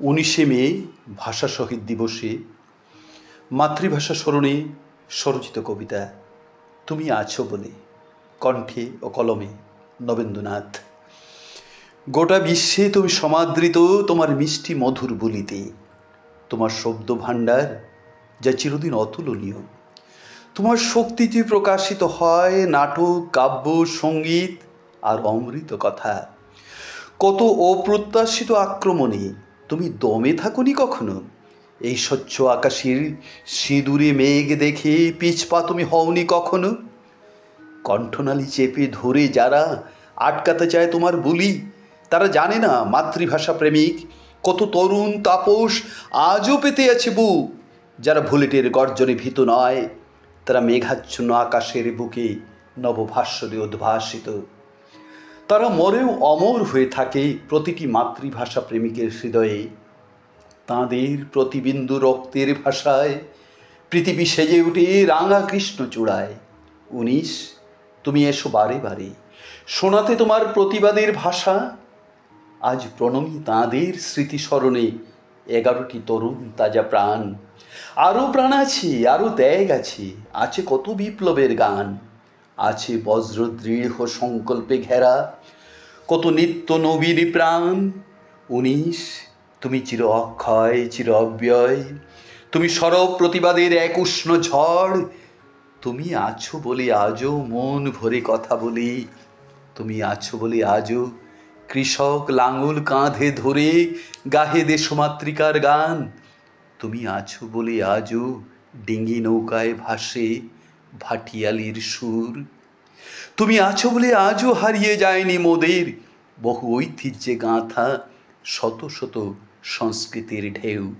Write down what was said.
উনিশে মে, ভাষা শহীদ দিবসে, মাতৃভাষা স্মরণে স্বরচিত কবিতা, তুমি আছো বলে, কণ্ঠে ও কলমে, নবেন্দ্রনাথ। গোটা বিশ্বে তুমি সমাদৃত, তোমার মিষ্টি মধুর বলিতে, তোমার শব্দ ভাণ্ডার, যা চিরদিন অতুলনীয়। তোমার শক্তিতে প্রকাশিত হয়, নাটক, কাব্য, সংগীত, আর অমৃত কথা। কত অপ্রত্যাশিত আক্রমণে তুমি দমে থাকনি কখনো? এই স্বচ্ছ আকাশের সিঁদুরে মেঘ দেখে পিছপা তুমি হওনি কখনো? কণ্ঠনালী চেপে ধরে যারা আটকাতে চায় তোমার বুলি, তারা জানে না মাতৃভাষা প্রেমিক, কত তরুণ তাপস আজও পেতে আছে বুক যারা ভুলেটের গর্জনে ভীত নয়, তারা মেঘাচ্ছন্ন আকাশের বুকে নবভাস্বরে উদ্ভাসিত। তারা মরেও অমর হয়ে থাকে প্রতিটি মাতৃভাষা প্রেমিকের হৃদয়ে। তাঁদের প্রতিবিন্দু রক্তের ভাষায় পৃথিবী সেজে উঠে রাঙা কৃষ্ণ চূড়ায়। উনিশ, তুমি এসো বারে বারে। শোনাতে তোমার প্রতিবাদের ভাষা। আজ প্রণমী তাঁদের স্মৃতিস্মরণে এগারোটি তরুণ তাজা প্রাণ। আরও প্রাণ আছে আরও ত্যাগ আছে আছে কত বিপ্লবের গান। আছে বজ্র দৃঢ় সংকল্পে ঘেরা। কত নিত্য নবীর প্রাণ। উনিশ, তুমি চির অক্ষয়, চির অব্যয়। তুমি সরব প্রতিবাদের এক উষ্ণ ঝড়। তুমি আছো বলে আজও মন ভরে কথা বলি। তুমি আছো বলে আজও কৃষক লাঙল কাঁধে ধরে গাহে দেশমাতৃকার গান। তুমি আছো বলে আজও ডিঙ্গি নৌকায় ভাসে। ভাটিয়ালির সুর। তুমি আছো বলে আজও হারিয়ে যায়নি মোদের। বহু ঐতিহ্যে গাঁথা শত শত সংস্কৃতির ঢেউ।